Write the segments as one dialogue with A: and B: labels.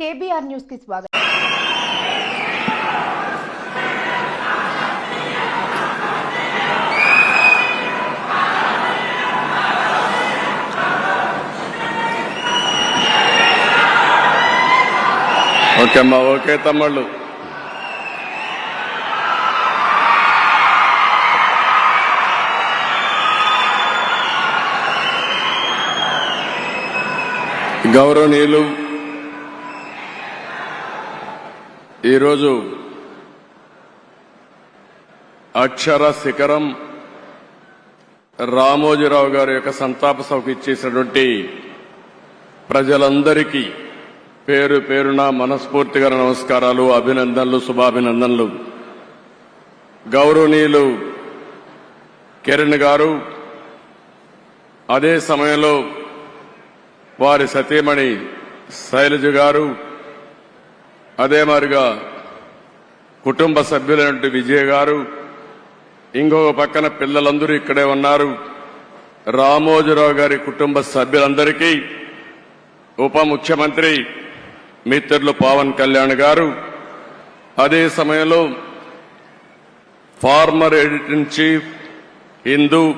A: KBR న్యూస్కి స్వాగతం.
B: Okay అమ్మా ఓకే తమ్ముళ్ళు. గౌరవనీయులు ఈరోజు అక్షర శిఖరం రామోజీరావు గారి యొక్క సంతాప సభకు ఇచ్చేసినటువంటి ప్రజలందరికీ పేరు పేరున మనస్ఫూర్తిగా నమస్కారాలు అభినందనలు శుభాభినందనలు. గౌరవనీయులు కిరణ్ గారు అదే సమయంలో వారి సతీమణి శైలజ గారు అదే మారిగా కుటుంబ సభ్యులైనటువంటి విజయ్ గారు ఇంకొక పక్కన పిల్లలందరూ ఇక్కడే ఉన్నారు. రామోజీరావు గారి కుటుంబ సభ్యులందరికీ ఉప ముఖ్యమంత్రి మిత్రులు పవన్ కళ్యాణ్ గారు అదే సమయంలో former editor in chief Hindu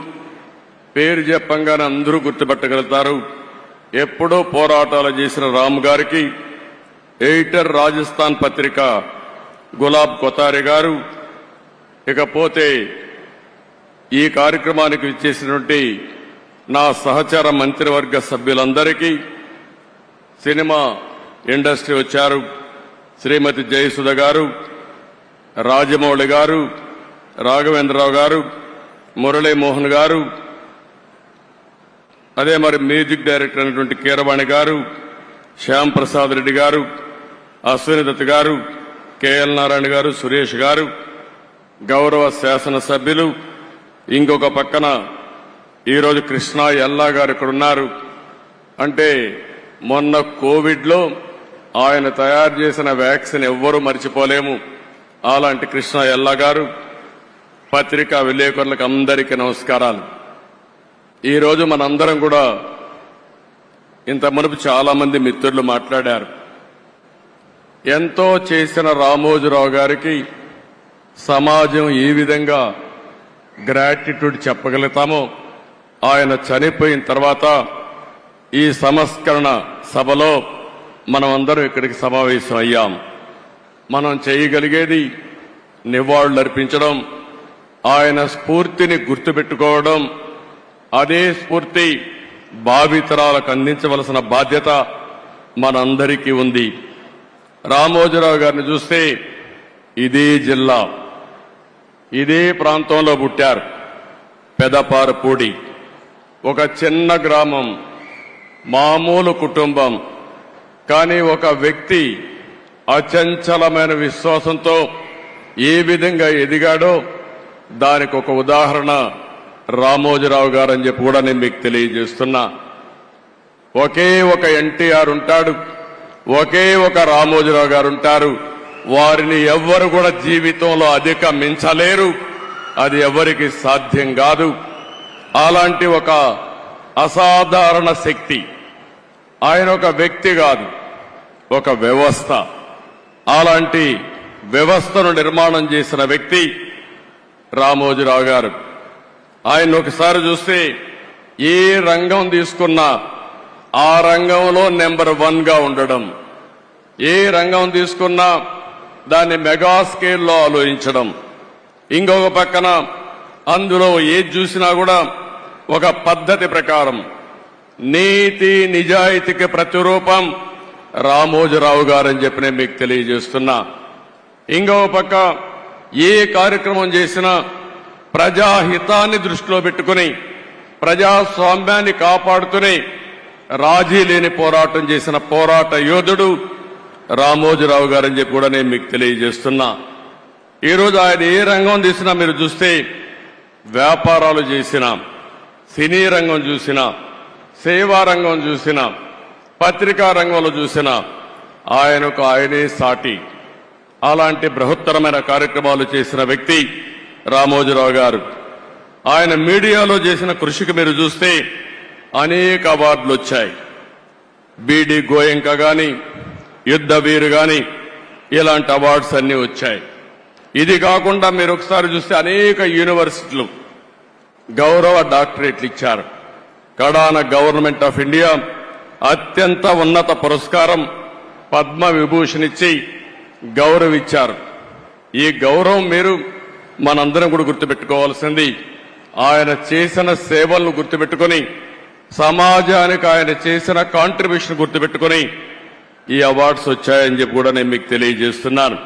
B: పేరు చెప్పంగానే అందరూ గుర్తుపెట్టగలుగుతారు. ఎప్పుడో పోరాటాలు చేసిన రామ్ గారికి ఎడిటర్ రాజస్థాన్ పత్రిక గులాబ్ కొతారి గారు. ఇకపోతే ఈ కార్యక్రమానికి ఇచ్చేసినటువంటి నా సహచార మంత్రివర్గ సభ్యులందరికీ సినిమా ఇండస్ట్రీ వచ్చారు శ్రీమతి జయసుధ గారు రాజమౌళి గారు రాఘవేంద్రరావు గారు మురళీమోహన్ గారు అదే మరి మ్యూజిక్ డైరెక్టర్ అయినటువంటి కీరవాణి గారు శ్యామ్ ప్రసాద్ రెడ్డి గారు అశ్విని దత్ గారు కేఎల్ నారాయణ గారు సురేష్ గారు గౌరవ శాసనసభ్యులు ఇంకొక పక్కన ఈరోజు కృష్ణా ఎల్లా గారు ఇక్కడ ఉన్నారు. అంటే మొన్న కోవిడ్లో ఆయన తయారు చేసిన వ్యాక్సిన్ ఎవ్వరూ మర్చిపోలేము. అలాంటి కృష్ణ ఎల్లా గారు పత్రికా విలేకరులకు అందరికీ నమస్కారాలు. ఈరోజు మనందరం కూడా ఇంత మునుపు చాలామంది మిత్రులు మాట్లాడారు. ఎంతో చేసిన రామోజీరావు గారికి సమాజం ఏ విధంగా గ్రాటిట్యూడ్ చెప్పగలుగుతామో ఆయన చనిపోయిన తర్వాత ఈ సంస్కరణ సభలో మనం అందరం ఇక్కడికి సమావేశం అయ్యాం. మనం చేయగలిగేది నివాళులర్పించడం ఆయన స్ఫూర్తిని గుర్తుపెట్టుకోవడం అదే స్ఫూర్తి భావితరాలకు అందించవలసిన బాధ్యత మనందరికీ ఉంది. రామోజీరావు గారిని చూస్తే ఇదే జిల్లా ఇదే ప్రాంతంలో పుట్టారు పెదపారపూడి. ఒక చిన్న గ్రామం మామూలు కుటుంబం కానీ ఒక వ్యక్తి అచంచలమైన విశ్వాసంతో ఏ విధంగా ఎదిగాడో దానికి ఒక ఉదాహరణ రామోజీరావు గారు అని చెప్పి కూడా నేను మీకు తెలియజేస్తున్నా. ఒకే ఒక ఎన్టీఆర్ ఉంటాడు. ఒకే ఒక రామోజీరావు గారు ఉంటారు. వారిని ఎవ్వరు కూడా జీవితంలో అధిగమించలేరు. అది ఎవరికి సాధ్యం కాదు. అలాంటి ఒక అసాధారణ శక్తి. ఆయన ఒక వ్యక్తి కాదు. ఒక వ్యవస్థ. అలాంటి వ్యవస్థను నిర్మాణం చేసిన వ్యక్తి రామోజీరావు గారు. ఆయన ఒకసారి చూస్తే ఏ రంగం తీసుకున్నా ఆ రంగంలో నెంబర్ వన్గా ఉండడం. ఏ రంగం తీసుకున్నా దాన్ని మెగా స్కేల్లో ఆలోచించడం. ఇంకొక పక్కన అందులో ఏది చూసినా కూడా ఒక పద్ధతి ప్రకారం నీతి నిజాయితీకి ప్రతిరూపం రామోజీరావు గారని చెప్పి నేను మీకు తెలియజేస్తున్నా. ఇంకొక పక్క ఏ కార్యక్రమం చేసినా ప్రజాహితాన్ని దృష్టిలో పెట్టుకుని ప్రజాస్వామ్యాన్ని కాపాడుతూనే రాజీ లేని పోరాటం చేసిన పోరాట యోధుడు రామోజీరావు గారని చెప్పి కూడా నేను మీకు తెలియజేస్తున్నా. ఈరోజు ఆయన ఏ రంగం తీసినా మీరు చూస్తే వ్యాపారాలు చేసినా సినీ రంగం చూసినా సేవా రంగం చూసినా పత్రికా రంగంలో చూసినా ఆయనకు ఆయనే సాటి. అలాంటి బృహత్తరమైన కార్యక్రమాలు చేసిన వ్యక్తి రామోజీరావు గారు. ఆయన మీడియాలో చేసిన కృషికి మీరు చూస్తే అనేక అవార్డులు వచ్చాయి. బీడి గోయంక గాని యుద్ధ వీరు ఇలాంటి అవార్డ్స్ అన్నీ వచ్చాయి. ఇది కాకుండా మీరు ఒకసారి చూస్తే అనేక యూనివర్సిటీలు గౌరవ డాక్టరేట్లు ఇచ్చారు. కడాన గవర్నమెంట్ ఆఫ్ ఇండియా అత్యంత ఉన్నత పురస్కారం పద్మ విభూషణ్ ఇచ్చి గౌరవించారు ఈ గౌరవం మీరు మనందరం కూడా గుర్తుపెట్టుకోవాల్సింది. ఆయన చేసిన సేవలను గుర్తుపెట్టుకొని సమాజానికి ఆయన చేసిన కాంట్రిబ్యూషన్ గుర్తుపెట్టుకొని ఈ అవార్డ్స్ వచ్చాయని చెప్పి కూడా నేను మీకు తెలియజేస్తున్నాను.